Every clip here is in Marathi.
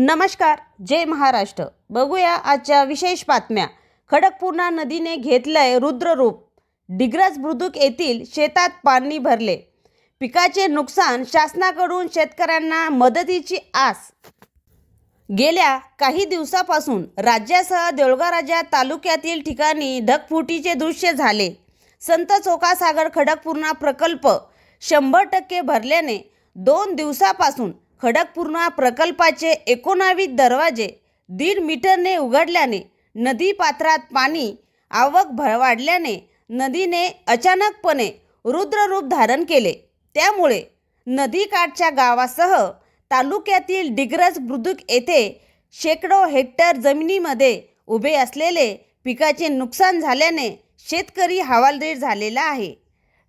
नमस्कार जय महाराष्ट्र. बघूया आजच्या विशेष बातम्या. खडकपूर्णा नदीने घेतलंय रुद्ररूप. डिग्रज बुद्रुक येथील शेतात पाणी भरले. पिकाचे नुकसान शासनाकडून शेतकऱ्यांना मदतीची आस. गेल्या काही दिवसापासून राज्यासह देऊळगाव तालुक्यातील ठिकाणी ढगफुटीचे दृश्य झाले. संत चोकासागर खडकपूर्णा प्रकल्प शंभर टक्के भरल्याने दोन दिवसापासून खडकपूर्णा प्रकल्पाचे एकोणावीस दरवाजे दीड मीटरने उघडल्याने नदीपात्रात पाणी आवक भ वाढल्याने नदीने अचानकपणे रुद्ररूप धारण केले. त्यामुळे नदीकाठच्या गावासह तालुक्यातील डिग्रज बुद्रुक येथे शेकडो हेक्टर जमिनीमध्ये उभे असलेले पिकाचे नुकसान झाल्याने शेतकरी हवालदीर झालेला आहे.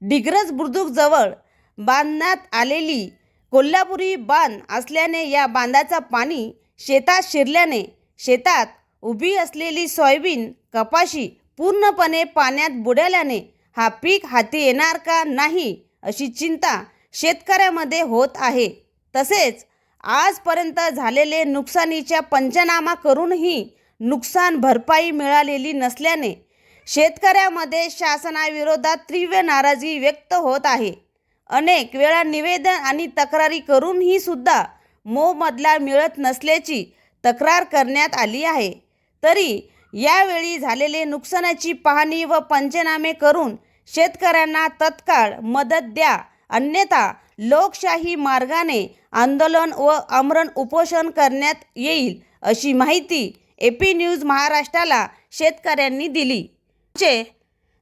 डिग्रज बुद्रुकजवळ बांधण्यात आलेली कोल्हापुरी बांध असल्याने या बांधाचा पाणी शेतात शिरल्याने शेतात उभी असलेली सोयाबीन कपाशी पूर्णपणे पाण्यात बुडाल्याने हा पीक हाती येणार का नाही अशी चिंता शेतकऱ्यामध्ये होत आहे. तसेच आजपर्यंत झालेले नुकसानीच्या पंचनामा करूनही नुकसान भरपाई मिळालेली नसल्याने शेतकऱ्यामध्ये शासनाविरोधात तीव्र नाराजी व्यक्त होत आहे. अनेक वेळा निवेदन आणि तक्रारी करूनही सुद्धा मोबदला मिळत नसल्याची तक्रार करण्यात आली आहे. तरी यावेळी झालेले नुकसानाची पाहणी व पंचनामे करून शेतकऱ्यांना तत्काळ मदत द्या. अन्यथा लोकशाही मार्गाने आंदोलन व आमरण उपोषण करण्यात येईल अशी माहिती ए पी न्यूज महाराष्ट्राला शेतकऱ्यांनी दिली. चे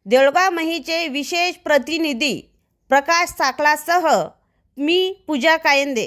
देऊळगाव महीचे विशेष प्रतिनिधी प्रकाश साकलासह मी पूजा कायंदे.